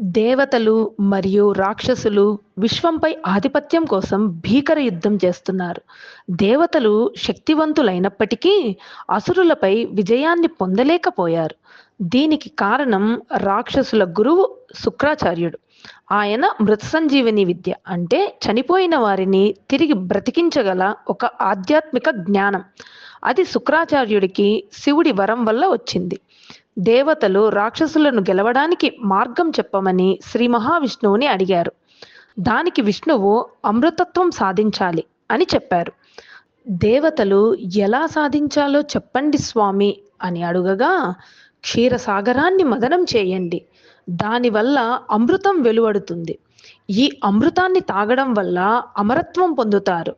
దేవతలు మరియు రాక్షసులు విశ్వంపై ఆధిపత్యం కోసం భీకర యుద్ధం చేస్తున్నారు. దేవతలు శక్తివంతులైనప్పటికీ అసురులపై విజయాన్ని పొందలేకపోయారు. దీనికి కారణం రాక్షసుల గురువు శుక్రాచార్యుడు. ఆయన మృత సంజీవని విద్య అంటే చనిపోయిన వారిని తిరిగి బ్రతికించగల ఒక ఆధ్యాత్మిక జ్ఞానం. అది శుక్రాచార్యుడికి శివుడి వరం వల్ల వచ్చింది. దేవతలు రాక్షసులను గెలవడానికి మార్గం చెప్పమని శ్రీ మహావిష్ణువుని అడిగారు. దానికి విష్ణువు అమృతత్వం సాధించాలి అని చెప్పారు. దేవతలు ఎలా సాధించాలో చెప్పండి స్వామి అని అడుగగా క్షీరసాగరాన్ని మదనం చేయండి. దానివల్ల అమృతం వెలువడుతుంది. ఈ అమృతాన్ని తాగడం వల్ల అమరత్వం పొందుతారు.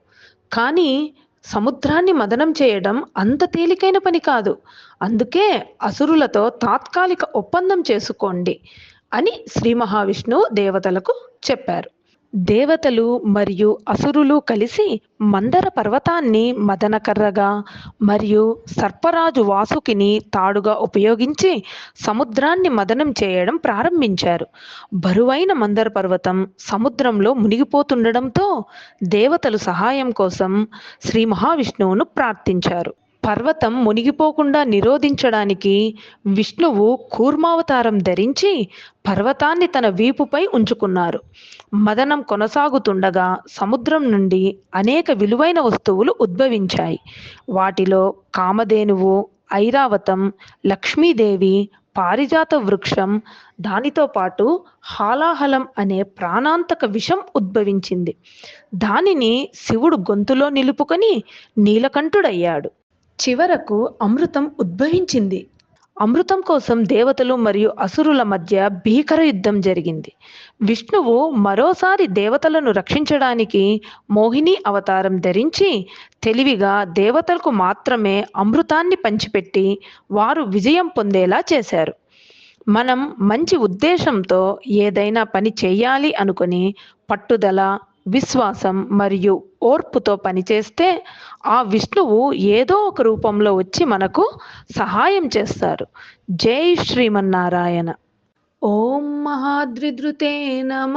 కానీ సముద్రాన్ని మదనం చేయడం అంత తేలికైన పని కాదు. అందుకే అసురులతో తాత్కాలిక ఒప్పందం చేసుకోండి అని శ్రీ మహావిష్ణువు దేవతలకు చెప్పారు. దేవతలు మరియు అసురులు కలిసి మందర పర్వతాన్ని మదనకర్రగా మరియు సర్పరాజు వాసుకిని తాడుగా ఉపయోగించి సముద్రాన్ని మదనం చేయడం ప్రారంభించారు. బరువైన మందర పర్వతం సముద్రంలో మునిగిపోతుండడంతో దేవతలు సహాయం కోసం శ్రీ మహావిష్ణువును ప్రార్థించారు. పర్వతం మునిగిపోకుండా నిరోధించడానికి విష్ణువు కూర్మావతారం ధరించి పర్వతాన్ని తన వీపుపై ఉంచుకున్నారు. మదనం కొనసాగుతుండగా సముద్రం నుండి అనేక విలువైన వస్తువులు ఉద్భవించాయి. వాటిలో కామధేనువు ఐరావతం లక్ష్మీదేవి పారిజాత వృక్షం దానితో పాటు హాలాహలం అనే ప్రాణాంతక విషం ఉద్భవించింది. దానిని శివుడు గొంతులో నిలుపుకొని నీలకంఠుడయ్యాడు. చివరకు అమృతం ఉద్భవించింది. అమృతం కోసం దేవతలు మరియు అసురుల మధ్య భీకర యుద్ధం జరిగింది. విష్ణువు మరోసారి దేవతలను రక్షించడానికి మోహిని అవతారం ధరించి తెలివిగా దేవతలకు మాత్రమే అమృతాన్ని పంచిపెట్టి వారు విజయం పొందేలా చేశారు. మనం మంచి ఉద్దేశంతో ఏదైనా పని చేయాలి అనుకుని పట్టుదల విశ్వాసం మరియు ఓర్పుతో పనిచేస్తే ఆ విష్ణువు ఏదో ఒక రూపంలో వచ్చి మనకు సహాయం చేస్తారు. జై శ్రీమన్నారాయణ. ఓం మహాద్రిధృతే నమ.